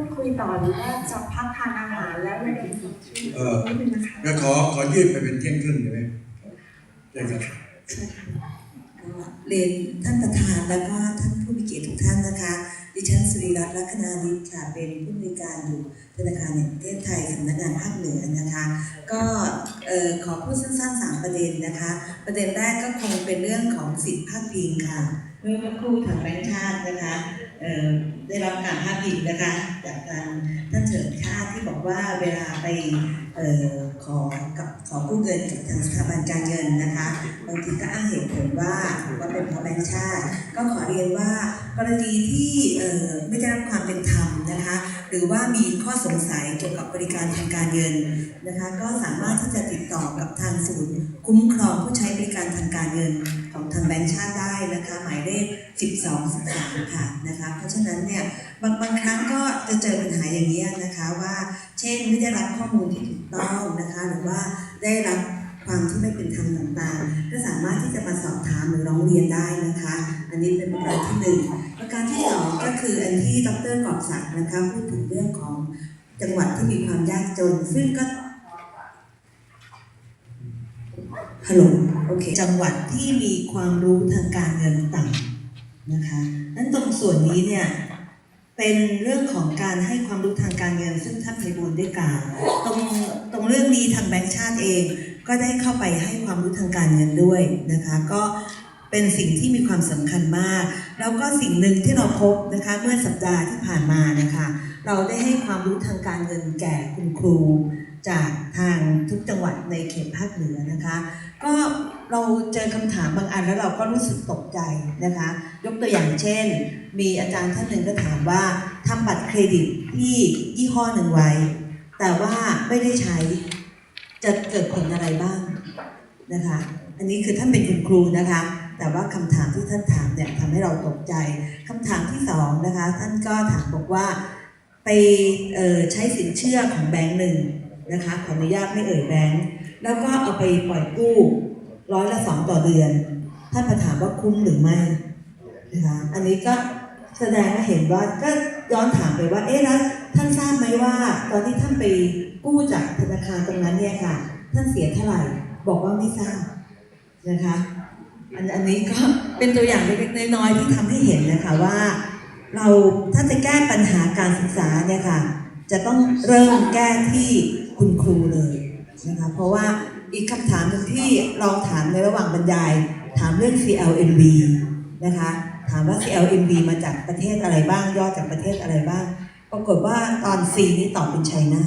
พูดคุยต่อหรือว่าจะพักทานอาหารแล้วยังไงเออนิดนึงนะคะงั้นขอขอยืดไปเป็นเที่ยงครึ่งได้ไหมได้ครับก็เรียนท่านประธานแล้วก็ท่านผู้มีเกียรติทุกท่านนะคะ ดิฉันสุริรัตน์ลัคนานิตค่ะเป็นผู้บริการอยู่ธนาคารแห่งประเทศไทยสำนักงานภาคเหนือนะคะ ก็เออขอพูดสั้นๆสามประเด็นนะคะ ประเด็นแรกก็คงเป็นเรื่องของสิทธิภาคพิงค่ะเมื่อครู่ทางแบงค์ชาตินะคะได้รับการพาดพิงนะคะจากทางท่านเฉลิมชาติที่บอกว่าเวลาไปออขอกับขอกู้เงินกับทางสถาบันการเงินนะคะบางทีก็อ้างเหตุผลว่าว่าเป็นเพราะแบงค์ชาติ ก็ขอเรียนว่ากรณีที่ไม่ได้รับความเป็นธรรมนะคะ หรือว่ามีข้อสงสัยเกี่ยวกับบริการทางการเงินนะคะ ก็สามารถที่จะติดต่อกับทางศูนย์ คุ้มครองผู้ใช้บริการทางการเงิน ของทางแบงก์ชาติได้นะคะ หมายเลข 12 13ค่ะนะคะ เพราะฉะนั้นเนี่ยบางบางครั้งก็จะเจอปัญหาอย่างนี้นะคะว่า เช่นไม่ได้รับข้อมูลที่ถูกต้องนะคะ หรือว่าได้รับ ความที่ไม่เป็นธรรมต่างๆ ก็สามารถที่จะมาสอบถามหรือร้องเรียนได้นะคะ อันนี้เป็นประการที่หนึ่งประการที่สองก็คืออันที่ดรกอบศักดิ์นะคะพูดถึงเรื่องของจังหวัดที่มีความยากจน ซึ่งก็ฮัลโหลโอเคจังหวัดที่มีความรู้ทางการเงินต่ำนะคะนั้นตรงส่วนนี้เนี่ยเป็นเรื่องของการให้ความรู้ทางการเงิน ซึ่งท่านไพบูลได้กล่าวตรงตรงเรื่องนี้ทางแบงก์ชาติเอง ก็ได้เข้าไปให้ความรู้ทางการเงินด้วยนะคะ ก็เป็นสิ่งที่มีความสำคัญมาก แล้วก็สิ่งหนึ่งที่เราพบนะคะเมื่อสัปดาห์ที่ผ่านมานะคะ เราได้ให้ความรู้ทางการเงินแก่คุณครู จากทางทุกจังหวัดในเขตภาคเหนือนะคะ ก็เราเจอคำถามบางอันแล้วเราก็รู้สึกตกใจนะคะ ยกตัวอย่างเช่น มีอาจารย์ท่านหนึ่งก็ถามว่าทำบัตรเครดิตที่ยี่ห้อหนึ่งไว้ แต่ว่าไม่ได้ใช้ จะเกิดผลอะไรบ้างนะคะ อันนี้คือท่านเป็นคุณครูนะคะ แต่ว่าคำถามที่ท่านถามเนี่ยทำให้เราตกใจคำถามที่สองนะคะ ท่านก็ถามบอกว่าไปใช้สินเชื่อของแบงก์หนึ่งนะคะขออนุญาตไม่เอ่ยแบงก์แล้วก็เอาไปปล่อยกู้ร้อยละสองต่อเดือน ท่านมาถามว่าคุ้มหรือไม่นะคะ อันนี้ก็ แสดงให้เห็นว่าก็ย้อนถามไปว่าเอ๊ะแล้วท่านทราบไหมว่า ตอนที่ท่านไปกู้จากธนาคารตรงนั้นเนี่ยค่ะ ท่านเสียเท่าไหร่ บอกว่าไม่ทราบนะคะอันอันนี้ก็เป็นตัวอย่างเล็กๆน้อยๆที่ทำให้เห็นนะคะว่า เราถ้าจะแก้ปัญหาการศึกษาเนี่ยค่ะ จะต้องเริ่มแก้ที่คุณครูเลยนะคะเพราะว่าอีกคำถามหนึ่งที่ลองถามในระหว่างบรรยาย ถามเรื่อง CLMV นะคะ ถามว่า CLMV มาจากประเทศอะไรบ้างย่อจากประเทศอะไรบ้าง ปรากฏว่าตอน C นี่ตอบเป็นไชน่า